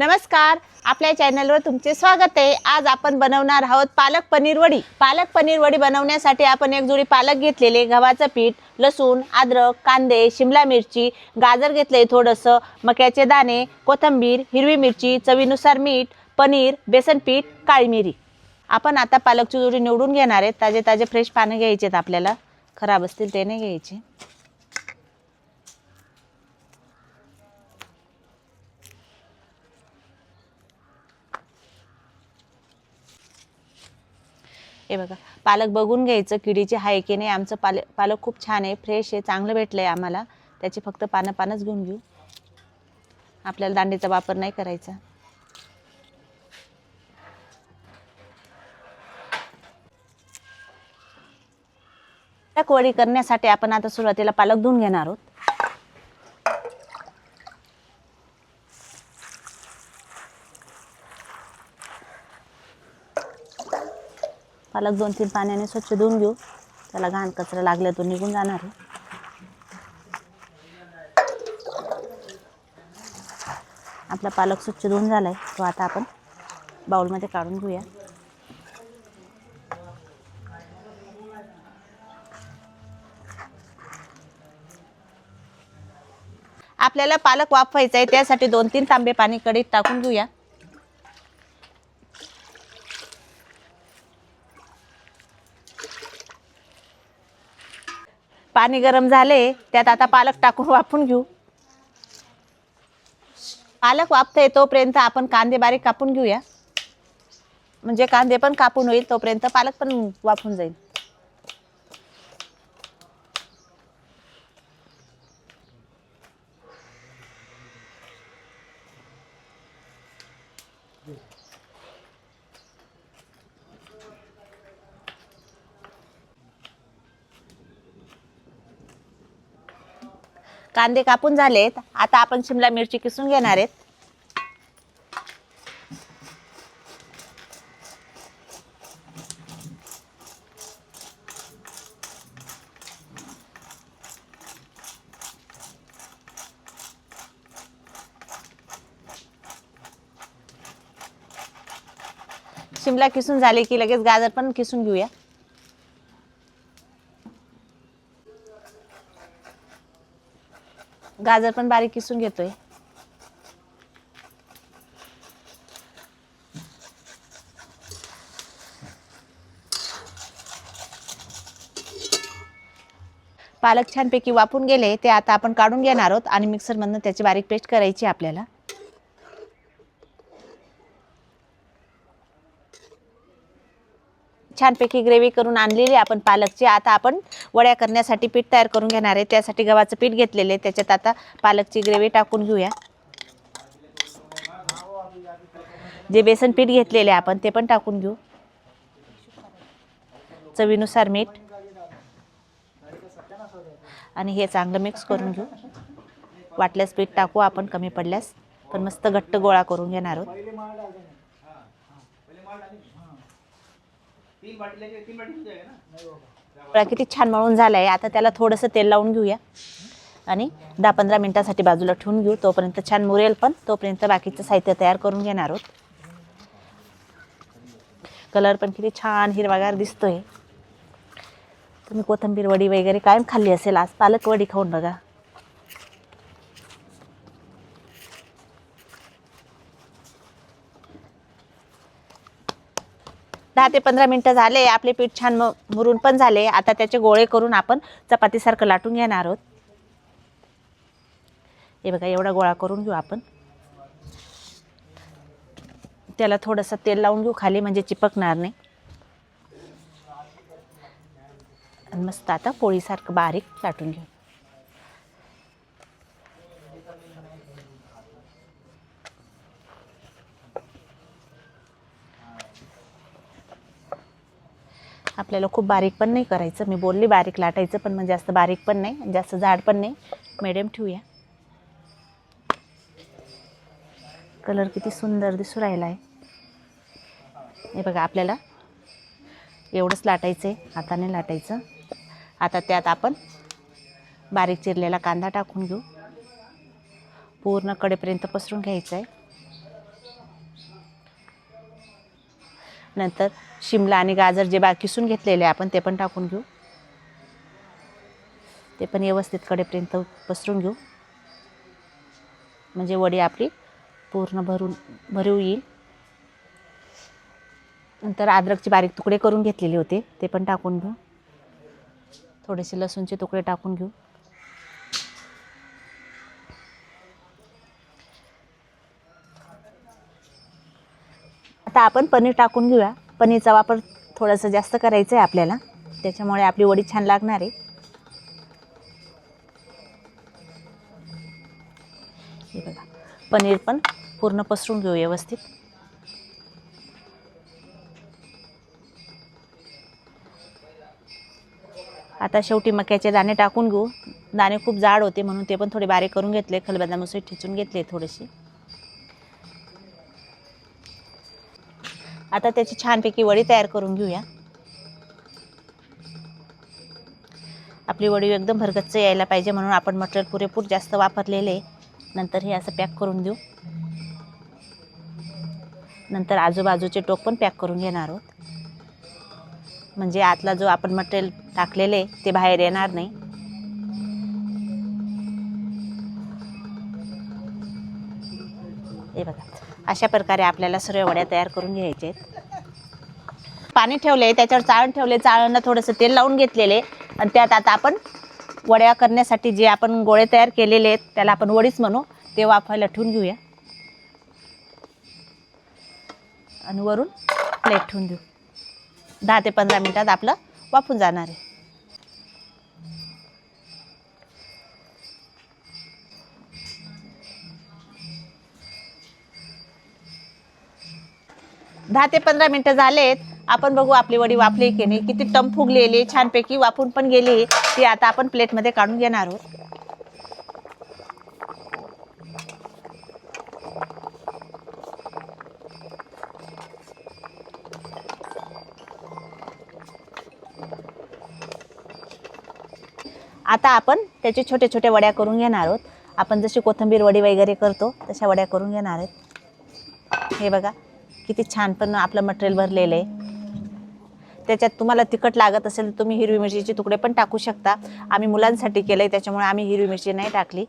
नमस्कार. आपल्या चॅनलवर तुमचे स्वागत आहे. आज आपण बनवणार आहोत पालक पनीर वडी. पालक पनीर वडी बनवण्यासाठी आपण एक जोडी पालक घेतलेले. गव्हाचं पीठ लसूण अद्रक कांदे शिमला मिरची गाजर घेतले थोडंसं मक्याचे दाणे कोथिंबीर हिरवी मिरची चवीनुसार मीठ पनीर बेसन पीठ काळी मिरी. आपण आता पालकची जोडी निवडून घेणार आहेत. ताजे ताजे फ्रेश पानं घ्यायचे आहेत आपल्याला. खराब असतील ते नाही घ्यायचे. हे बघा पालक बघून घ्यायचं किडीचे आहे की नाही. आमचं पालक पालक खूप छान आहे फ्रेश आहे चांगलं भेटलं आहे आम्हाला. त्याची फक्त पानं पानंच घेऊन घेऊ. आपल्याला दांडीचा वापर नाही करायचा. वडी करण्यासाठी आपण आता सुरुवातीला पालक धुवून घेणार आहोत. पालक दोन तीन पाण्याने स्वच्छ धुवून घेऊ. त्याला घाण कचरा लागला तो निघून जाणार आहे. आपला पालक स्वच्छ धुवून झाला आहे तो आता आपण बाउलमध्ये काढून घेऊया. आपल्याला पालक वाफवायचा आहे त्यासाठी दोन तीन तांबे पाणी कडीत टाकून घेऊया. पाणी गरम झाले त्यात आता पालक टाकून वाफून घेऊ. पालक वापता तोपर्यंत आपण कांदे बारीक कापून घेऊया. म्हणजे कांदे पण कापून होईल तोपर्यंत पालक पण वाफून जाईल. कांदे कापून झालेत. आता आपण शिमला मिरची किसून घेणार आहेत. शिमला किसून झाले की लगेच गाजर पण किसून घेऊया. गाजर पण बारीक किसून घेतोय. पालक छानपैकी वापून गेले ते आता आपण काढून घेणार आहोत आणि मिक्सरमधनं त्याची बारीक पेस्ट करायची आहे आपल्याला. छानपैकी ग्रेव्ही करून आणलेली आहे आपण पालकची आता आपण वड्या करण्यासाठी पीठ तयार करून घेणार आहे. त्यासाठी गव्हाचं पीठ घेतलेलं आहे. त्याच्यात आता पालकची ग्रेव्ही टाकून घेऊया. जे बेसन पीठ घेतलेले आहे आपण ते पण टाकून घेऊ. चवीनुसार मीठ. आणि हे चांगलं मिक्स करून घेऊ. वाटल्यास पीठ टाकू आपण कमी पडल्यास. पण मस्त घट्ट गोळा करून घेणार आहोत. किती छान मळून झाला आहे आता त्याला थोडंसं तेल लावून घेऊया. आणि दहा पंधरा मिनटासाठी बाजूला ठेवून घेऊ. तोपर्यंत छान मुरेल पण. तोपर्यंत बाकीचं साहित्य तयार करून घेणार आहोत. कलर पण किती छान हिरवागार दिसतोय. तुम्ही कोथिंबीर वडी वगैरे कायम खाल्ली असेल. आज पालक वडी खाऊन बघा. दहा ते पंधरा मिनटं झाले आपले पीठ छान म मुरून पण झाले. आता त्याचे गोळे करून आपण चपातीसारखं लाटून घेणार आहोत. हे बघा एवढा गोळा करून घेऊ आपण. त्याला थोडंसं तेल लावून घेऊ खाली म्हणजे चिपकणार नाही. आणि मस्त आता पोळीसारखं बारीक लाटून घेऊ. आपल्याला खूप बारीक पण नाही करायचं. मी बोलली बारीक लाटायचं पण मग जास्त बारीक पण नाही आणि जास्त जाड पण नाही. मिडियम ठेवूया. कलर किती सुंदर दिसू राहिला आहे हे बघा आपल्याला एवढंच लाटायचं आहे हाताने लाटायचं. आता त्यात आपण बारीक चिरलेला कांदा टाकून घेऊ. पूर्ण कडेपर्यंत पसरून घ्यायचा आहे नंतर शिमला आणि गाजर जे बा किसून घेतलेले आपण ते पण टाकून घेऊ. ते पण व्यवस्थित कडेपर्यंत पसरून घेऊ. म्हणजे वडी आपली पूर्ण भरून भरीव येईल. नंतर अद्रकचे बारीक तुकडे करून घेतलेले होते ते पण टाकून घेऊ. थोडेसे लसूणचे तुकडे टाकून घेऊ. आता आपण पनीर टाकून घेऊया. पनीरचा वापर थोडंसं जास्त करायचं आहे आपल्याला. त्याच्यामुळे आपली वडी छान लागणार आहे. हे बघा. पनीर पण पूर्ण पसरून घेऊ व्यवस्थित. आता शेवटी मक्याचे दाणे टाकून घेऊ. दाणे खूप जाड होते म्हणून ते पण थोडे बारीक करून घेतले. खलबदामुसळी ठेचून घेतले थोडेसे. आता त्याची छानपैकी वडी तयार करून घेऊया. आपली वडी एकदम भरगच्च यायला पाहिजे म्हणून आपण मटेरियल पुरेपूर जास्त वापरलेले नंतर हे असं पॅक करून देऊ. नंतर आजूबाजूचे टोक पण पॅक करून घेणार आहोत. म्हणजे आतला जो आपण मटेरियल टाकलेले ते बाहेर येणार नाही. हे बघा. अशा प्रकारे आपल्याला सर्व वड्या तयार करून घ्यायचे आहेत. पाणी ठेवले त्याच्यावर चाळण ठेवले चाळणला थोडंसं तेल लावून घेतलेले आणि त्यात आता आपण वड्या करण्यासाठी जे आपण गोळे तयार केलेले आहेत त्याला आपण वडीच म्हणू ते वाफायला ठेवून घेऊया. आणि वरून प्लेट ठेवून देऊ. दहा ते पंधरा मिनटात आपलं वाफून जाणार आहे. दहा ते पंधरा मिनटं झालेत. आपण बघू आपली वडी वाफली की नाही. किती टम फुगलेली छानपैकी वाफून पण गेली. ती आता आपण प्लेटमध्ये काढून घेणार आहोत. आता आपण त्याचे छोटे छोटे वड्या करून घेणार आहोत. आपण जशी कोथिंबीर वडी वगैरे करतो तशा वड्या करून घेणार आहेत. हे बघा. किती छान पण आपलं मटेरियल भरलेलं आहे. त्याच्यात तुम्हाला तिखट लागत असेल तर तुम्ही हिरवी मिरचीचे तुकडे पण टाकू शकता. आम्ही मुलांसाठी केलं आहे त्याच्यामुळे आम्ही हिरवी मिरची नाही टाकली.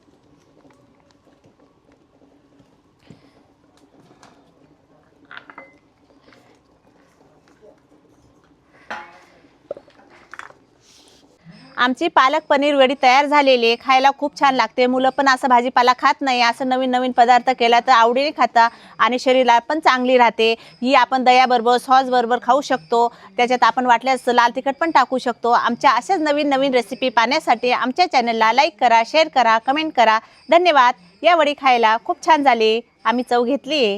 आमची पालक पनीर वडी तयार झालेली आहे. खायला खूप छान लागते. मुलं पण असं भाजीपाला खात नाही. असं नवीन नवीन पदार्थ केला तर आवडीने खाता आणि शरीराला पण चांगली राहते. ही आपण दह्याबरोबर सॉसबरोबर खाऊ शकतो. त्याच्यात आपण वाटल्यास लाल तिखट पण टाकू शकतो. आमच्या अशाच नवीन नवीन रेसिपी पाहण्यासाठी आमच्या चॅनलला लाईक करा शेअर करा कमेंट करा. धन्यवाद. या वडी खायला खूप छान झाली. आम्ही चव घेतली आहे